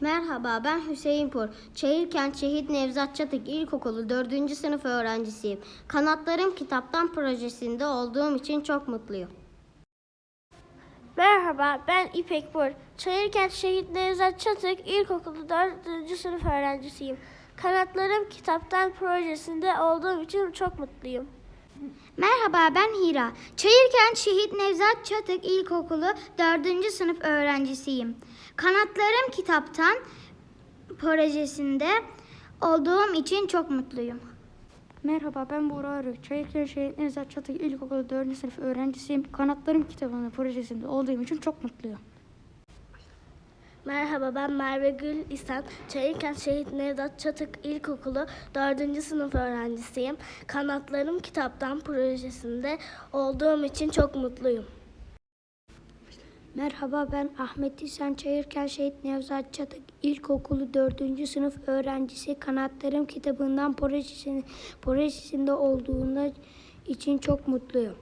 Merhaba ben Hüseyin Pur. Çayırkent Şehit Nevzat Çatık İlkokulu 4. sınıf öğrencisiyim. Kanatlarım Kitaptan projesinde olduğum için çok mutluyum. Merhaba, ben İpek Bur. Çayırkent Şehit Nevzat Çatık İlkokulu 4. sınıf öğrencisiyim. Kanatlarım Kitaptan projesinde olduğum için çok mutluyum. Merhaba ben Hira. Çayırkent Şehit Nevzat Çatık İlkokulu 4. sınıf öğrencisiyim. Kanatlarım Kitaptan projesinde olduğum için çok mutluyum. Merhaba ben Buğra Arık. Çayırkent Şehit Nevzat Çatık İlkokulu 4. sınıf öğrencisiyim. Kanatlarım kitabının projesinde olduğum için çok mutluyum. Merhaba, ben Merve Gül İhsan. Çayırkent Şehit Nevzat Çatık İlkokulu 4. sınıf öğrencisiyim. Kanatlarım Kitaptan projesinde olduğum için çok mutluyum. Merhaba ben Ahmet İhsan Çayırkent Şehit Nevzat Çatık İlkokulu 4. sınıf öğrencisi. Kanatlarım kitabından projesinde, projesinde olduğunda için çok mutluyum.